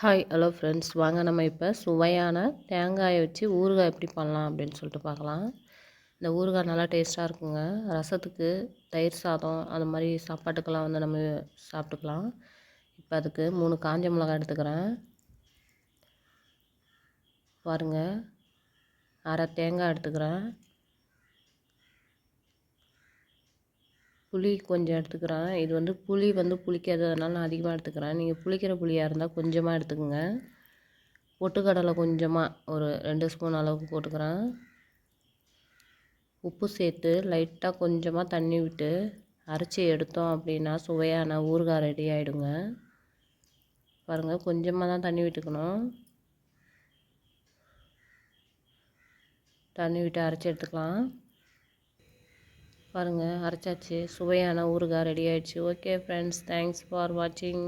Hi hello friends வாங்க நம்ம இப்போ சுவையான தேங்காயை வச்சு ஊறுகாய் எப்படி பண்ணலாம் அப்படின்னு சொல்லிட்டு பார்க்கலாம். இந்த ஊறுகாய் நல்லா டேஸ்ட்டாக இருக்குங்க. ரசத்துக்கு தயிர் சாதம் அந்த மாதிரி சாப்பாட்டுக்கெல்லாம் வந்து நம்ம சாப்பிட்டுக்கலாம். இப்போ அதுக்கு மூணு காஞ்ச மிளகாய் எடுத்துக்கிறேன். பாருங்கள் அரை தேங்காய் எடுத்துக்கிறேன். புளி கொஞ்சம் எடுத்துக்கிறேன். இது வந்து புளி வந்து புளிக்காததுனால நான் அதிகமாக எடுத்துக்கிறேன். நீங்கள் புளிக்கிற புளியாக இருந்தால் கொஞ்சமாக எடுத்துக்கோங்க. பொட்டுக்கடலை கொஞ்சமாக ஒரு ரெண்டு ஸ்பூன் அளவுக்கு போட்டுக்கிறேன். உப்பு சேர்த்து லைட்டாக கொஞ்சமாக தண்ணி விட்டு அரைச்சி எடுத்தோம் அப்படின்னா சுவையான ஊறுகாய் ரெடி ஆகிடுங்க பாருங்கள் கொஞ்சமாக தான் தண்ணி விட்டுக்கணும். தண்ணி விட்டு அரைச்சி எடுத்துக்கலாம். பாருங்கள் அரைச்சாச்சு. சுவையான ஊறுகாய் ரெடி ஆகிடுச்சு ஓகே ஃப்ரெண்ட்ஸ் தேங்க்ஸ் ஃபார் வாட்சிங்